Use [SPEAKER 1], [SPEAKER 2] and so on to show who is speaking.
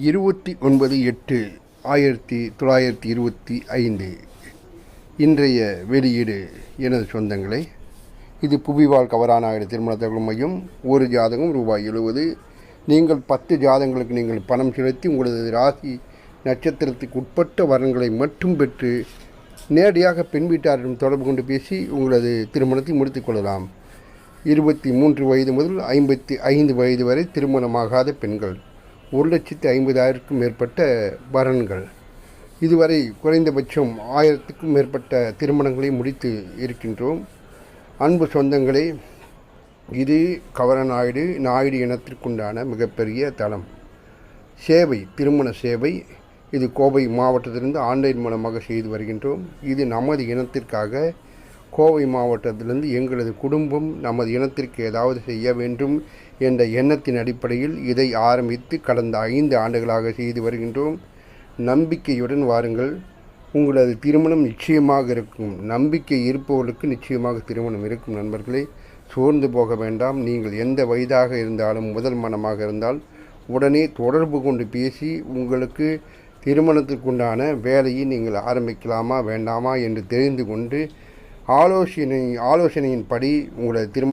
[SPEAKER 1] இருபத்தி ஒன்பது எட்டு ஆயிரத்தி தொள்ளாயிரத்தி இருபத்தி ஐந்து. இன்றைய வெளியீடு எனது சொந்தங்களே இது புவிவாழ் கவரான திருமண தகவல் மையம். ஒரு ஜாதகம் ரூபாய் எழுபது. நீங்கள் பத்து ஜாதகங்களுக்கு நீங்கள் பணம் செலுத்தி உங்களது ராசி நட்சத்திரத்துக்கு உட்பட்ட வரன்களை மட்டும் பெற்று நேரடியாக பெண் வீட்டாரிடம் தொடர்பு கொண்டு பேசி உங்களது திருமணத்தை முடித்துக் கொள்ளலாம். இருபத்தி மூன்று வயது முதல் ஐம்பத்தி ஐந்து வயது வரை திருமணமாகாத பெண்கள். ஒரு லட்சத்தி ஐம்பதாயிரத்துக்கும் மேற்பட்ட வரன்கள் இதுவரை குறைந்தபட்சம் ஆயிரத்துக்கும் மேற்பட்ட திருமணங்களை முடித்து இருக்கின்றோம். அன்பு சொந்தங்களே இது கவர நாயுடு நாயுடு இனத்திற்குண்டான மிகப்பெரிய தளம். சேவை திருமண சேவை இது கோவை மாவட்டத்திலிருந்து ஆன்லைன் மூலமாக செய்து வருகின்றோம். இது நமது இனத்திற்காக கோவை மாவட்டத்திலிருந்து எங்களது குடும்பம் நமது இனத்திற்கு ஏதாவது செய்ய வேண்டும் என்ற எண்ணத்தின் அடிப்படையில் இதை ஆரம்பித்து கடந்த ஐந்து ஆண்டுகளாக செய்து வருகின்றோம். நம்பிக்கையுடன் வாருங்கள். உங்களது திருமணம் நிச்சயமாக இருக்கும். நம்பிக்கை இருப்பவர்களுக்கு நிச்சயமாக திருமணம் இருக்கும் நண்பர்களே. சோர்ந்து போக வேண்டாம். நீங்கள் எந்த வயதாக இருந்தாலும் முதல் மனமாக இருந்தால் உடனே தொடர்பு கொண்டு பேசி உங்களுக்கு திருமணத்திற்குண்டான வேலையை நீங்கள் ஆரம்பிக்கலாமா வேண்டாமா என்று தெரிந்து கொண்டு ஆலோசனை ஆலோசனையின்படி உங்களை திரும்ப